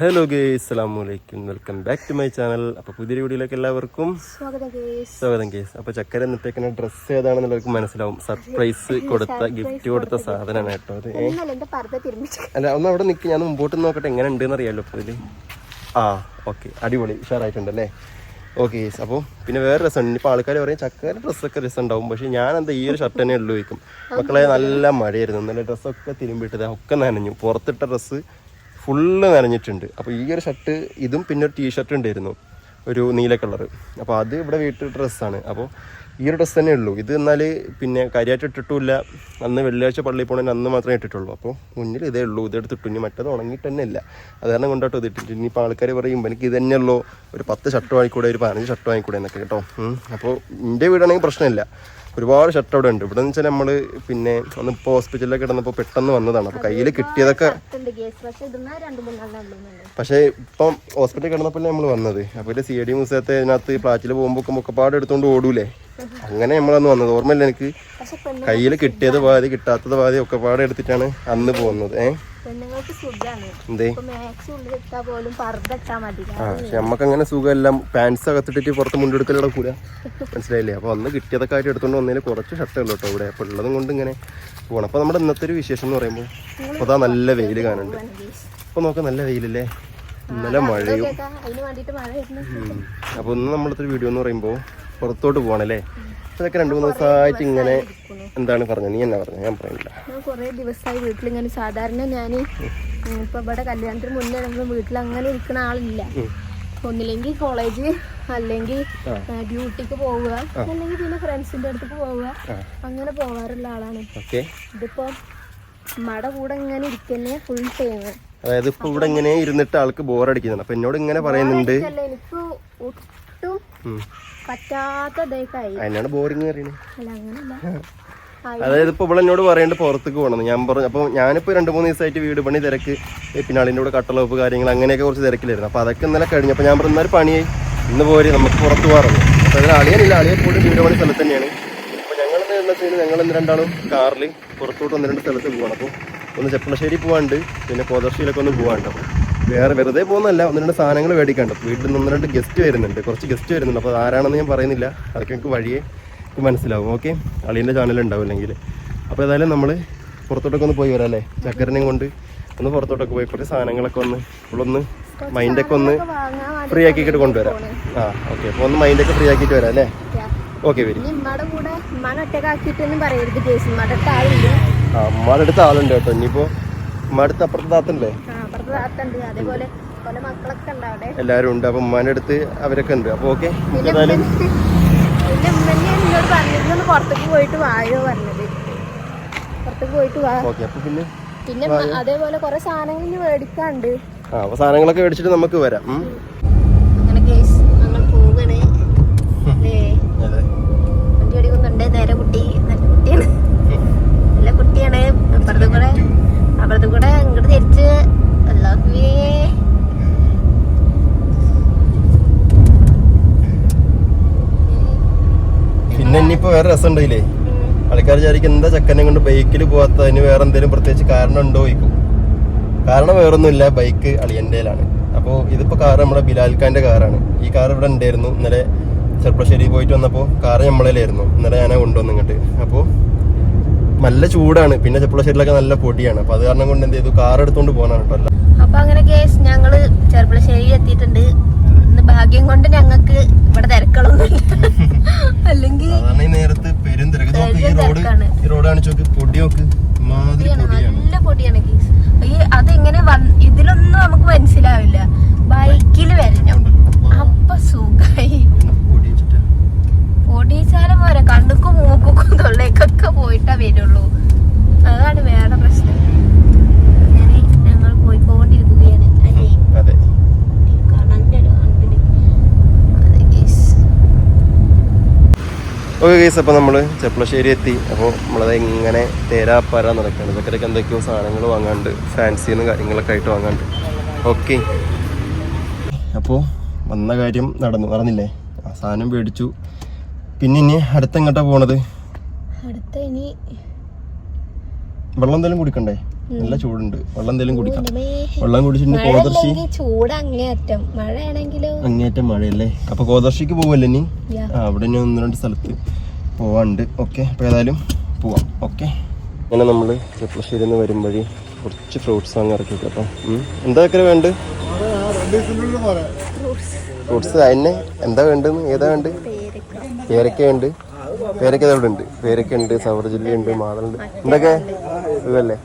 Hello guys അസ്സലാമലൈക്കും welcome back to my channel അപ്പോൾ പുതിയ വീഡിയോയിലേക്ക് എല്ലാവർക്കും സ്വാഗതം ഗേസ് അപ്പോൾ ചക്കര എന്നിട്ടേക്കുന്ന ഡ്രസ്സ് ഏതാണെന്നുള്ളവർക്ക് മനസ്സിലാവും. സർപ്രൈസ് കൊടുത്ത ഗിഫ്റ്റ് കൊടുത്ത സാധനമാണ് കേട്ടോ അത്. അല്ല ഒന്ന് അവിടെ നിൽക്കി ഞാൻ മുമ്പോട്ട് നോക്കട്ടെ. എങ്ങനെ ഉണ്ടെന്ന് അറിയാലോ അപ്പോൾ ഇതിൽ ആ ഓക്കെ അടിപൊളി. ഉഷാറായിട്ടുണ്ടല്ലേ? ഓക്കെ ഗേസ് അപ്പോൾ പിന്നെ വേറെ രസമുണ്ട്. ഇപ്പോൾ ആൾക്കാർ പറയും ചക്കര ഡ്രസ്സൊക്കെ രസം ഉണ്ടാവും പക്ഷേ ഞാൻ എന്താ ഈ ഒരു ഷർട്ട് തന്നെ ഉള്ളു വയ്ക്കും മക്കളെ നല്ല മഴയായിരുന്നു. നല്ല ഡ്രസ്സൊക്കെ തിരുമ്പിട്ടത്. ഒക്കെ നനഞ്ഞു. പുറത്തിട്ട ഡ്രസ്സ് ഫുള്ള് നനഞ്ഞിട്ടുണ്ട്. അപ്പോൾ ഈ ഒരു ഷർട്ട് ഇതും പിന്നെ ഒരു ടീഷർട്ട് ഉണ്ടായിരുന്നു. ഒരു നീല കളർ അപ്പോൾ അത് ഇവിടെ വീട്ടിൽ ഡ്രസ്സാണ് അപ്പോൾ ഈ ഒരു ഡ്രസ്സ് തന്നെ ഉള്ളൂ. ഇത് എന്നാൽ പിന്നെ കാര്യമായിട്ട് ഇട്ടിട്ടുമില്ല. അന്ന് വെള്ളിയാഴ്ച പള്ളിയിൽ പോകണമെങ്കിൽ അന്ന് മാത്രമേ ഇട്ടിട്ടുള്ളൂ. അപ്പോൾ മുന്നിൽ ഇതേ ഉള്ളൂ. ഇതെടുത്ത് എടുത്തിട്ടു ഇനി മറ്റത് ഉണങ്ങിയിട്ട് തന്നെ ഇല്ല. അത് കാരണം കൊണ്ടോട്ടോ ഇത് ഇട്ടിട്ട്. ഇനിയിപ്പോൾ ആൾക്കാർ പറയും എനിക്ക് ഇത് തന്നെയുള്ളൂ ഒരു പത്ത് ഷർട്ട് വാങ്ങിക്കൂടെ? ഒരു പതിനഞ്ച് ഷർട്ട് വാങ്ങിക്കൂടെ? എന്നൊക്കെ കേട്ടോ. അപ്പോൾ എന്റെ വീടാണെങ്കിൽ പ്രശ്നമില്ല. ഒരുപാട് ഷർട്ട് അവിടെ ഉണ്ട്. ഇവിടെ വെച്ചാൽ നമ്മൾ പിന്നെ ഒന്ന് ഇപ്പോൾ ഹോസ്പിറ്റലിലൊക്കെ കിടന്നപ്പോൾ പെട്ടെന്ന് വന്നതാണ്. അപ്പോൾ കയ്യിൽ കിട്ടിയതൊക്കെ പക്ഷെ ഇപ്പം ഹോസ്പിറ്റലിൽ കിടന്നപ്പോൾ നമ്മൾ വന്നത്. അപ്പോൾ ഇതിൽ സി ഡി മ്യൂസിയത്തെ ഇതിനകത്ത് പ്ലാറ്റിൽ പോകുമ്പോൾ മുക്കപ്പാട് എടുത്തുകൊണ്ട് ഓടൂലേ? അങ്ങനെ നമ്മളന്ന് വന്നത്. ഓർമ്മയില്ല എനിക്ക്? കയ്യിൽ കിട്ടിയത് പാതി കിട്ടാത്തത് പാതി ഒക്കെ പാടെ എടുത്തിട്ടാണ് അന്ന് പോകുന്നത്. ഏ? പെണ്ണുങ്ങൾക്ക് സുഖമാണ് അങ്ങനെ സുഖമെല്ലാം പാൻസ് അകത്തിട്ടിട്ട് പുറത്ത് മുണ്ടെടുക്കലൂടെ കൂടാ മനസ്സിലായില്ലേ? അപ്പൊ അന്ന് കിട്ടിയതൊക്കെ ആയിട്ട് എടുത്തോണ്ട് വന്നതിൽ കുറച്ച് ഷർട്ടേ ഉള്ളൂ കേട്ടോ ഇവിടെ. അപ്പൊ ഉള്ളതും കൊണ്ട് ഇങ്ങനെ പോകണം അപ്പൊ നമ്മുടെ ഇന്നത്തെ ഒരു വിശേഷം എന്ന് പറയുമ്പോൾ അപ്പൊ അതാ നല്ല വെയിൽ കാണുന്നുണ്ട് അപ്പൊ നോക്കാം നല്ല വെയിലല്ലേ? ഇന്നലെ മഴയും. അപ്പൊ ഇന്ന് നമ്മളത്തെ വീഡിയോ എന്ന് പറയുമ്പോൾ പുറത്തോട്ട് പോകണല്ലേ അതൊക്കെ രണ്ടു മൂന്ന് ദിവസമായിട്ട് ഇങ്ങനെ എന്താണ് പറഞ്ഞത്? നീ എന്നാ പറഞ്ഞു ഞാൻ പറയുന്നില്ല. ഞാൻ കുറേ ദിവസമായി വീട്ടിലിങ്ങനെ സാധാരണ ഞാൻ ഇപ്പൊ ഇവിടെ കല്യാണത്തിന് മുന്നേ നമ്മൾ വീട്ടിൽ അങ്ങനെ ഇരിക്കുന്ന ആളില്ല ഒന്നില്ലെങ്കിൽ കോളേജ് അല്ലെങ്കിൽ ഡ്യൂട്ടിക്ക് പോവുക. അല്ലെങ്കിൽ പിന്നെ ഫ്രണ്ട്സിന്റെ അടുത്തേക്ക് പോവുക. അങ്ങനെ പോവാറുള്ള ആളാണ്. ഇതിപ്പോ മട കൂടെ ഇങ്ങനെ ഇരിക്കുന്നേ ഫുൾ ടൈം അതായത് ഇപ്പൊ ഇവിടെ ഇങ്ങനെ ഇരുന്നിട്ട് ആൾക്ക് ബോറടിക്കുന്നുണ്ട്. അപ്പൊ എന്നോട് ഇങ്ങനെ പറയുന്നുണ്ട്. എനിക്ക് ഒട്ടും ഉം. പറ്റാത്ത ഇതായി അതിനാണ് ബോറിങ് അറിയണേ അല്ല അങ്ങനല്ല. അതായത് ഇപ്പൊ ഇവിടെ എന്നോട് പറയേണ്ടത് പുറത്തേക്ക് പോകണം ഞാൻ പറഞ്ഞു അപ്പൊ ഞാനിപ്പോ രണ്ട് മൂന്ന് ദിവസമായിട്ട് വീട് പണി തിരക്ക്. പിന്നെ ആളിന്റെ കൂടെ കട്ടളവപ്പ് കാര്യങ്ങൾ അങ്ങനെയൊക്കെ കുറച്ച് തിരക്കിലായിരുന്നു. അപ്പൊ അതൊക്കെ ഇന്നലെ കഴിഞ്ഞു. അപ്പൊ ഞാൻ പറഞ്ഞ ഒരു പണിയായി. ഇന്ന് പോരി നമുക്ക് പുറത്ത് പോകാറുണ്ട്. അപ്പൊ അതിന് അളിയനില്ല. അളിയെ പോലും വീട് പണി സ്ഥലത്ത് തന്നെയാണ്. അപ്പൊ ഞങ്ങൾ വെച്ചാൽ ഞങ്ങൾ ഇന്ന് രണ്ടാളും കാറിൽ പുറത്തോട്ട് ഒന്ന് രണ്ട് സ്ഥലത്ത് പോകണം അപ്പോൾ ഒന്ന് ചെപ്പളശ്ശേരി പോകാണ്ട് പിന്നെ കോതർശ്ശിയിലൊക്കെ ഒന്ന് പോകാണ്ട് വേറെ വെറുതെ പോകുന്നല്ല ഒന്ന് രണ്ട് സാധനങ്ങൾ മേടിക്കാണ്ട്. വീട്ടിൽ നിന്ന് ഒന്ന് രണ്ട് ഗസ്റ്റ് വരുന്നുണ്ട്. കുറച്ച് ഗസ്റ്റ് വരുന്നുണ്ട്. അപ്പോൾ ആരാണെന്ന് ഞാൻ പറയുന്നില്ല. അതൊക്കെ എനിക്ക് വഴിയേ മനസ്സിലാവും ഓക്കെ അളിയന്റെ ചാനൽ ഉണ്ടാവില്ലെങ്കിൽ. അപ്പോൾ ഏതായാലും നമ്മൾ പുറത്തോട്ടൊക്കെ ഒന്ന് പോയി വരാം അല്ലേ? ചക്കരനെയും കൊണ്ട് ഒന്ന് പുറത്തോട്ടൊക്കെ പോയി കുറച്ച് സാധനങ്ങളൊക്കെ ഒന്ന് ഇവളൊന്ന് മൈൻഡൊക്കെ ഒന്ന് ഫ്രീ ആക്കിയിട്ട് കൊണ്ടുവരാം. ആ ഓക്കെ അപ്പോൾ ഒന്ന് മൈൻഡൊക്കെ ഫ്രീ ആക്കിയിട്ട് വരാം അല്ലേ? ഓക്കെ വരും. അമ്മയുടെ അടുത്ത് ആളുണ്ട്. കേട്ടോ. ഇനിയിപ്പോൾ അമ്മയുടെ അടുത്ത് അപ്പുറത്ത് താത്തുണ്ടേ. മക്കളൊക്കെ ഉണ്ട് അപ്പൊ എല്ലാവരും ഉണ്ട്. അപ്പം ഉമ്മാന്റെ അടുത്ത് അവരൊക്കെ ഉണ്ട്. അപ്പോൾ ഓക്കെ ഏതായാലും എന്നോട് പറഞ്ഞിരുന്നു ഒന്ന് പുറത്തേക്ക് പോയിട്ട് വായോ പറഞ്ഞത്. പുറത്തേക്ക് പോയിട്ട് വാ. പിന്നെ പിന്നെ അതേപോലെ കുറെ സാധനങ്ങൾ ഇനി മേടിക്കാണ്ട് സാധനങ്ങളൊക്കെ മേടിച്ചിട്ട് നമുക്ക് വരാം ഉം. അങ്ങനെ കേസ് ഞങ്ങൾ പോകണേ അല്ലേ അതെ വണ്ടി ഓടിക്കുന്നുണ്ട് നേരെ കുട്ടി നല്ല കുട്ടിയാണ് നല്ല കുട്ടിയാണ് അപ്പുറത്ത് കൂടെ അപ്പുറത്ത് കൂടെ ഇങ്ങോട്ട് തിരിച്ച് അല്ലാഹുവേ പിന്നെ ഇനിയിപ്പോൾ വേറെ രസം ഉണ്ടല്ലേ ആൾക്കാർ വിചാരിക്കും എന്താ ചക്കനെ കൊണ്ട് ബൈക്കിൽ പോകാത്ത അതിന് വേറെ എന്തെങ്കിലും പ്രത്യേകിച്ച് കാരണം ഉണ്ടോ ചോദിക്കും. കാരണം വേറൊന്നുമില്ല ബൈക്ക് അളിയന്റെയിലാണ് അപ്പോൾ ഇതിപ്പോൾ കാർ നമ്മുടെ ബിലാൽ ഖാന്റെ കാറാണ് ഈ കാർ ഇവിടെ ഉണ്ടായിരുന്നു. ഇന്നലെ ചെറുപ്പശ്ശേരി പോയിട്ട് വന്നപ്പോൾ കാർ നമ്മളിലായിരുന്നു ഇന്നലെ ഞാൻ കൊണ്ടുവന്നു ഇങ്ങോട്ട്. അപ്പോൾ നല്ല ചൂടാണ്. പിന്നെ ചെറുപ്പശ്ശേരിയിലൊക്കെ നല്ല പൊടിയാണ്. അപ്പോൾ അത് കാരണം കൊണ്ട് എന്ത് ചെയ്തു? കാർ എടുത്തുകൊണ്ട് പോകാനാണ് കേട്ടോ അപ്പൊ അങ്ങനെ കേസ് ഞങ്ങൾ ചെറുപ്പളശ്ശേരി എത്തിയിട്ടുണ്ട്. ഭാഗ്യം കൊണ്ട് ഞങ്ങൾക്ക് ഇവിടെ തിരക്കളൊന്നുമില്ല. അല്ലെങ്കിൽ നേരത്ത് പെരും തിരക്ക്. ഈ റോഡ് ഈ റോഡ് കാണിച്ചു നോക്ക് പൊടി നോക്ക് നല്ല പൊടിയാണ് ഈ അതെങ്ങനെ ഇതിലൊന്നും നമുക്ക് മനസ്സിലാവില്ല ബൈക്കിൽ വരണം അപ്പൊ സുഖായി പൊടി വെച്ചിട്ടാ പൊടിച്ചാലും പോരാ കണ്ണുക്കും മൂക്കും തൊള്ളേക്കൊക്കെ പോയിട്ടാ വരുള്ളൂ അതാണ് വേറെ പ്രശ്നം അങ്ങനെ ഞങ്ങൾ പോയിക്കൊണ്ടിരിക്കുകയാണ് അല്ലേ അതെ കാണാൻ അതെ കേസ് ഓക്കെ കേസ് അപ്പോൾ നമ്മൾ ചെപ്പളശ്ശേരി എത്തി അപ്പോൾ നമ്മളത് ഇങ്ങനെ തേരാപ്പാര നടക്കുകയാണ് ഇതൊക്കെ എന്തൊക്കെയോ സാധനങ്ങൾ വാങ്ങാണ്ട് ഫാൻസിന്ന് കാര്യങ്ങളൊക്കെ ആയിട്ട് വാങ്ങാണ്ട്. ഓക്കെ. അപ്പോൾ വന്ന കാര്യം നടന്നു. നടന്നില്ലേ? ആ സാധനം മേടിച്ചു. പിന്നെ ഇനി അടുത്തെങ്ങോട്ടാണ് പോണത്? വെള്ളം എന്തെങ്കിലും കുടിക്കണ്ടേ? നല്ല ചൂടുണ്ട്. വെള്ളം എന്തെങ്കിലും കുടിക്കാം. വെള്ളം കുടിച്ചിട്ടുണ്ട് കോതർശി ചൂട് അങ്ങേയറ്റം മഴയാണെങ്കിലോ? അങ്ങേറ്റം മഴയല്ലേ? അപ്പൊ കോതർശിക്ക് പോവല്ലേ നീ അവിടെ ഇനി ഒന്ന് രണ്ട് സ്ഥലത്ത് പോവാണ്ട്. ഓക്കെ അപ്പൊ ഏതായാലും പോവാം. ഓക്കെ. അങ്ങനെ നമ്മൾ ചെപ്പളശ്ശേരി നിന്ന് വരും വഴി കുറച്ച് ഫ്രൂട്ട്സ് വാങ്ങി ഇറക്കി കേട്ടോ. എന്താ വേണ്ട ഫ്രൂട്ട്സ്. തന്നെ എന്താ വേണ്ടെന്ന് ഏതാ വേണ്ട പേരക്ക. പേരക്ക ഉണ്ട്. പേരക്ക അവിടെ ഉണ്ട്. പേരക്ക ഉണ്ട് സവർ ഉണ്ട് മാതളുണ്ട്. എന്തൊക്കെ? ഇതല്ലേ?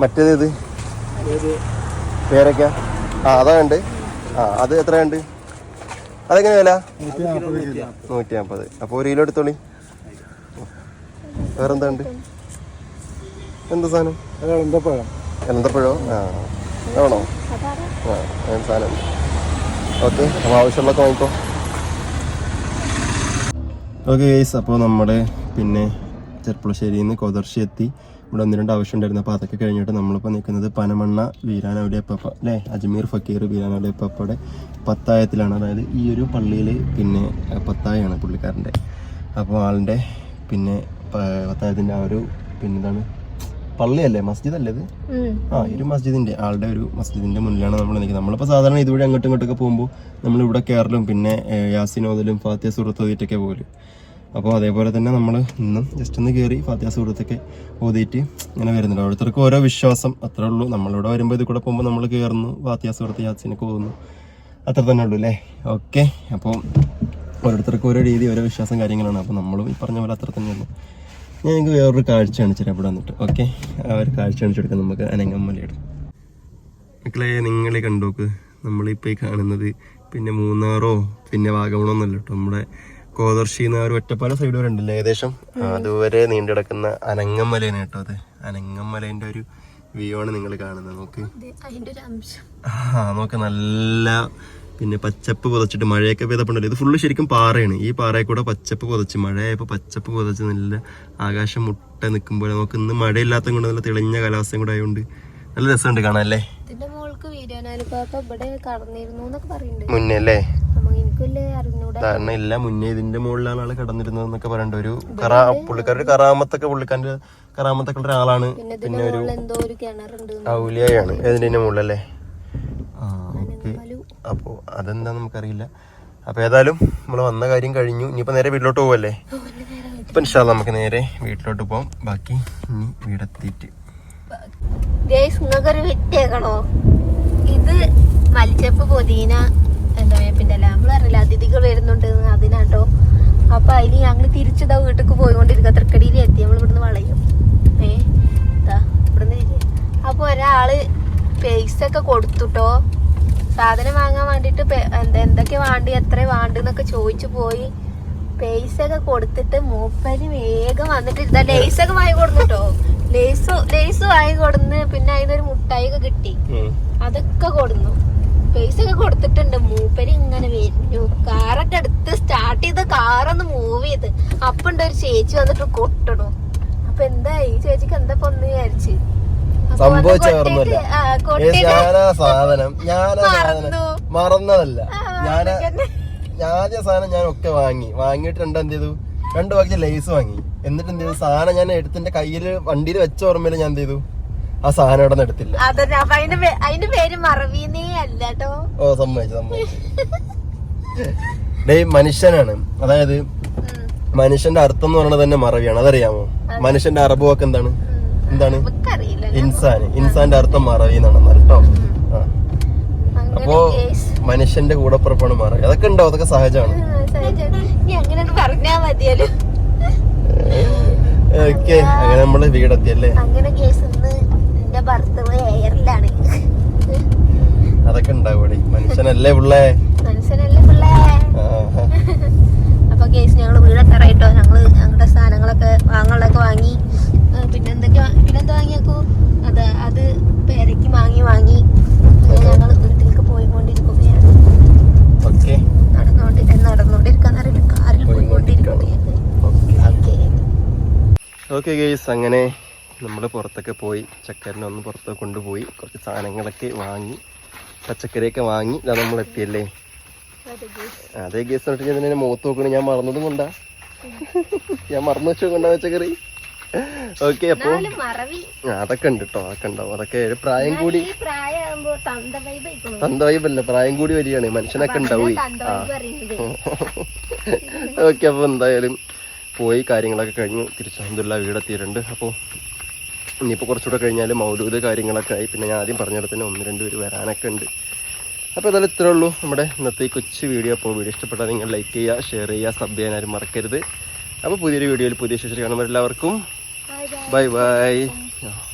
മറ്റേതാ പേരക്ക? ആ അതാ ഉണ്ട് ആ അത് എത്ര ഉണ്ട് അതെങ്ങനെ വില? നൂറ്റി നാൽപ്പത് അപ്പോൾ ഒരു കിലോ എടുത്തോളി. വേറെന്താ ഉണ്ട് എന്താ സാധനം? എന്തപ്പഴോ ആ ആണോ ആ സാധനം. ഓക്കെ അപ്പോൾ ആവശ്യമുള്ളതൊക്കെ വാങ്ങിക്കോ. ഓക്കെ ഗൈസ് അപ്പോൾ നമ്മുടെ പിന്നെ ചെർപ്പുളശ്ശേരിയിൽ നിന്ന് കൊതർശി എത്തി. ഇവിടെ ഒന്ന് രണ്ട് ആവശ്യം ഉണ്ടായിരുന്നു അപ്പോൾ അതൊക്കെ കഴിഞ്ഞിട്ട് നമ്മളിപ്പോൾ നിൽക്കുന്നത് പനമണ്ണ വീരാനവിടെ പപ്പ അല്ലേ? അജ്മീർ ഫക്കീർ വീരാനവിടെ പപ്പയുടെ പത്തായത്തിലാണ്. അതായത് ഈ ഒരു പള്ളിയിൽ പിന്നെ പത്തായാണ് പുള്ളിക്കാരന്റെ. അപ്പോൾ ആളിന്റെ പിന്നെ പത്തായത്തിന്റെ ആ ഒരു പിന്നെന്താണ് പള്ളിയല്ലേ? മസ്ജിദ് അല്ലേ ഇത് ആ ഒരു മസ്ജിദിന്റെ ആളുടെ ഒരു മസ്ജിദിന്റെ മുന്നിലാണ് നമ്മൾ നിൽക്കുന്നത്. നമ്മളിപ്പോൾ സാധാരണ ഇതുവഴി അങ്ങോട്ടും ഇങ്ങോട്ടൊക്കെ പോകുമ്പോൾ നമ്മളിവിടെ കയറലും പിന്നെ യാസിനോദലും ഫാത്തിയ സൂറത്ത് പോലും അപ്പോൾ അതേപോലെ തന്നെ നമ്മൾ ഇന്നും ജസ്റ്റ് ഒന്ന് കയറി ഫാത്തിയ സൂറത്തൊക്കെ ഓതിയിട്ട് ഇങ്ങനെ വരുന്നുണ്ട്. ഓരോരുത്തർക്കും ഓരോ വിശ്വാസം. അത്രേ ഉള്ളൂ. നമ്മളിവിടെ വരുമ്പോൾ ഇത് കൂടെ പോകുമ്പോൾ നമ്മൾ കയറുന്നു ഫാത്തിയ സൂറത്ത് യാസിനൊക്കെ പോകുന്നു. അത്ര തന്നെ ഉള്ളൂ അല്ലേ? ഓക്കെ അപ്പോൾ ഓരോരുത്തർക്കും ഓരോ രീതി ഓരോ വിശ്വാസം കാര്യങ്ങളാണ്. അപ്പോൾ നമ്മളും ഈ പറഞ്ഞ പോലെ അത്ര തന്നെയുള്ളൂ. ഞാൻ നിങ്ങൾക്ക് വേറൊരു കാഴ്ച കാണിച്ചിട്ട് ഇവിടെ വന്നിട്ട്. ഓക്കെ ആ ഒരു കാഴ്ച കാണിച്ചെടുക്കാം നമുക്ക് അനങ്ങമ്മലയുടെ മക്കളെ നിങ്ങൾ കണ്ടോക്ക്. നമ്മളിപ്പോൾ ഈ കാണുന്നത് പിന്നെ മൂന്നാറോ പിന്നെ വാഗമണോ കേട്ടോ. നമ്മുടെ കോതർശി എന്ന ഒരു ഒറ്റപ്പാല സൈഡ് വരെ ഉണ്ടല്ലോ ഏകദേശം. അതുവരെ നീണ്ടു കിടക്കുന്ന അനങ്ങമ്മലയാണ് കേട്ടോ അത്. അനങ്ങമ്മലേന്റെ ഒരു വ്യൂ ആണ് നിങ്ങൾ കാണുന്നത്. നോക്ക്. ആ നോക്ക് നല്ല പിന്നെ പച്ചപ്പ് പുതച്ചിട്ട് മഴയൊക്കെ പെയ്തപ്പോണ്ടല്ലോ. ഇത് ഫുള്ള് ശരിക്കും പാറയാണ്. ഈ പാറയിൽ കൂടെ പച്ചപ്പ് പുതച്ച് മഴയായപ്പോൾ പച്ചപ്പ് പുതച്ച് നല്ല ആകാശം മുട്ട നിൽക്കുമ്പോൾ നമുക്ക് ഇന്ന് മഴയില്ലാത്ത കൊണ്ട് നല്ല തെളിഞ്ഞ കാലാവസ്ഥയും കൂടെ ആയതുകൊണ്ട് നല്ല രസമുണ്ട് കാണാൻ അല്ലേ? മുന്നേ അല്ലേ? കാരണം ഇല്ല മുന്നേ ഇതിന്റെ മുകളിലാണ് ആൾ കിടന്നിരുന്നത് എന്നൊക്കെ പറയണ്ട. ഒരു പുള്ളിക്കാരുടെ കറാമത്തൊക്കെ പുള്ളിക്കാരന്റെ കറാമത്തൊക്കെ ഉള്ള ഒരാളാണ്. പിന്നെ ഇതിന്റെ എന്തോ ഒരു ഔലിയായാണ് ഏതിന്റെ മുകളിലല്ലേ? ആ ഓക്കെ. മലു അപ്പോൾ അതെന്താ നമുക്കറിയില്ല. അപ്പൊ ഏതായാലും നമ്മൾ വന്ന കാര്യം കഴിഞ്ഞു. ഇനിയിപ്പോ നേരെ വീട്ടിലോട്ട് പോവല്ലേ? ഇപ്പൊ ഇൻഷാല്ല നമുക്ക് നേരെ വീട്ടിലോട്ട് പോവാം. ബാക്കി ഇനി വീടെത്തിയിട്ട് നിങ്ങൾക്കൊരു വിറ്റേക്കണോ ഇത് മലച്ചപ്പ് പൊതീന എന്താ പിന്നെ അല്ല നമ്മൾ അറിയില്ല അതിഥികൾ വരുന്നുണ്ട് അതിനാട്ടോ അപ്പൊ അതിന് ഞങ്ങൾ തിരിച്ചതാ വീട്ടിലേക്ക് പോയിക്കൊണ്ടിരിക്കുക തൃക്കടിയിൽ എത്തി. നമ്മൾ ഇവിടുന്ന് വളയും. ഏ? ഇതാ ഇവിടുന്ന്. അപ്പൊ ഒരാൾ പൈസ ഒക്കെ കൊടുത്തുട്ടോ. സാധനം വാങ്ങാൻ വേണ്ടിട്ട് എന്താ എന്തൊക്കെ വാണ്ടി എത്ര വേണ്ടെന്നൊക്കെ ചോദിച്ചു പോയി. പൈസ ഒക്കെ കൊടുത്തിട്ട് മൂപ്പര് വേഗം വന്നിട്ട് ഇതാ ലേസ് ഒക്കെ വാങ്ങി കൊടുത്തുട്ടോ ലേസ് ലേസ് വാങ്ങി കൊടുന്ന് പിന്നെ അതിനൊരു മുട്ടായി ഒക്കെ കിട്ടി അതൊക്കെ കൊടുന്നു. പൈസ ഒക്കെ കൊടുത്തിട്ടുണ്ട്. മൂപ്പര് ഇങ്ങനെ വരുന്നു കാറൊക്കെ എടുത്ത് സ്റ്റാർട്ട് ചെയ്ത് കാറൊന്ന് മൂവ് ചെയ്ത്. അപ്പണ്ട് ഒരു ചേച്ചി വന്നിട്ട് കൊട്ടണു. അപ്പൊ എന്താ ഈ ചേച്ചിക്ക് എന്താ പൊന്ന് വിചാരിച്ച്? സംഭവിച്ച സാധനം. ഞാനാ സാധനം. മറന്നതല്ല. ഞാനാ ഞാൻ ആദ്യ സാധനം ഞാൻ ഒക്കെ വാങ്ങി. വാങ്ങിയിട്ട് രണ്ടാം എന്ത് ചെയ്തു? രണ്ട് ബാക്കി ലൈസ് വാങ്ങി. എന്നിട്ട് എന്ത് ചെയ്തു? സാധനം ഞാൻ എടുത്തിന്റെ കയ്യിൽ വണ്ടിയിൽ വെച്ച ഓർമ്മയിൽ ഞാൻ എന്ത് ചെയ്തു? ആ സാധനം ഇവിടെ എടുത്തില്ല. അതിന്റെ പേര് മറവീനേ അല്ലട്ടോ ഓ സമ്മതിച്ചു സമ്മതിച്ചു. മനുഷ്യനാണ്. അതായത് മനുഷ്യന്റെ അർത്ഥം എന്ന് പറയുന്നത് തന്നെ മറവിയാണ്. അതറിയാമോ? മനുഷ്യന്റെ അറബ് വാക്ക് എന്താണ്? എന്താണ് ഇൻസാൻ ഇൻസാന്റെ അർത്ഥം മറവി എന്നാണ് കേട്ടോ. അപ്പോ മനുഷ്യന്റെ കൂടപ്പുറപ്പാണ് മറവി. അതൊക്കെ ഉണ്ടോ? അതൊക്കെ സഹജമാണ്. അങ്ങനെ നമ്മൾ വീടെത്തിയല്ലേ? അങ്ങനെ കേസ് എന്റെ ഭർത്താവ് എയറിലാണ് അതൊക്കെ ഉണ്ടാവും മനുഷ്യനല്ലേ പിള്ളേ? മനുഷ്യനല്ലേ പിള്ളേ. അപ്പൊ കേസ് ഞങ്ങൾ വീടെത്തറായിട്ടോ ഞങ്ങൾ ഞങ്ങളുടെ സാധനങ്ങളൊക്കെ വാങ്ങാനുള്ളതൊക്കെ വാങ്ങി. പിന്നെ എന്തൊക്കെ പിന്നെന്താ വാങ്ങിയാക്കൂ? അത് അത് പേരയ്ക്ക് വാങ്ങി വാങ്ങി. അങ്ങനെ ഞങ്ങൾ വീട്ടിലേക്ക് പോയിക്കൊണ്ടിരിക്കുകയാണ്. നടന്നോണ്ടി നടന്നോണ്ടിരിക്കാന്നറിയില്ല. കാറിൽ പോയിക്കൊണ്ടിരിക്കുകയാണ്. ഓക്കെ. ഗെയ്സ് അങ്ങനെ നമ്മൾ പുറത്തൊക്കെ പോയി ചക്കരനെ ഒന്ന് പുറത്ത് കൊണ്ടുപോയി കുറച്ച് സാധനങ്ങളൊക്കെ വാങ്ങി പച്ചക്കറിയൊക്കെ വാങ്ങി ഇതാ നമ്മൾ എത്തിയല്ലേ? അതേ ഗേസ് എന്നിട്ട് ഞാൻ മോത്ത് മുഖത്ത് നോക്കണേ ഞാൻ മറന്നതും കൊണ്ടാ. ഞാൻ മറന്നു വെച്ചോ കൊണ്ടാ പച്ചക്കറി. ഓക്കെ അപ്പൊ അതൊക്കെ ഉണ്ട് കേട്ടോ അതൊക്കെ ഉണ്ടാവും. അതൊക്കെ ഒരു പ്രായം കൂടി തന്ത വൈബല്ല പ്രായം കൂടി വരികയാണ്. മനുഷ്യനൊക്കെ ഉണ്ടാവും. ഓക്കെ അപ്പൊ എന്തായാലും പോയി കാര്യങ്ങളൊക്കെ കഴിഞ്ഞു. തിരിച്ചു അഹമ്മദില്ല വീടെത്തിയിട്ടുണ്ട്. അപ്പോൾ ഇനിയിപ്പോൾ കുറച്ചുകൂടെ കഴിഞ്ഞാൽ മൗലൂദ് കാര്യങ്ങളൊക്കെ ആയി. പിന്നെ ഞാൻ ആദ്യം പറഞ്ഞിടത്ത് തന്നെ ഒന്ന് രണ്ട് പേര് വരാനൊക്കെ ഉണ്ട്. അപ്പോൾ അതെല്ലാം ഇത്രേ ഉള്ളൂ. നമ്മുടെ ഇന്നത്തെ ഈ കൊച്ചു വീഡിയോ. അപ്പോൾ വീഡിയോ ഇഷ്ടപ്പെട്ടാൽ നിങ്ങൾ ലൈക്ക് ചെയ്യുക ഷെയർ ചെയ്യുക സബ് ചെയ്യാൻ ആരും മറക്കരുത്. അപ്പോൾ പുതിയൊരു വീഡിയോയിൽ പുതിയ ശേഷം കാണുമ്പോൾ എല്ലാവർക്കും ബൈ ബൈ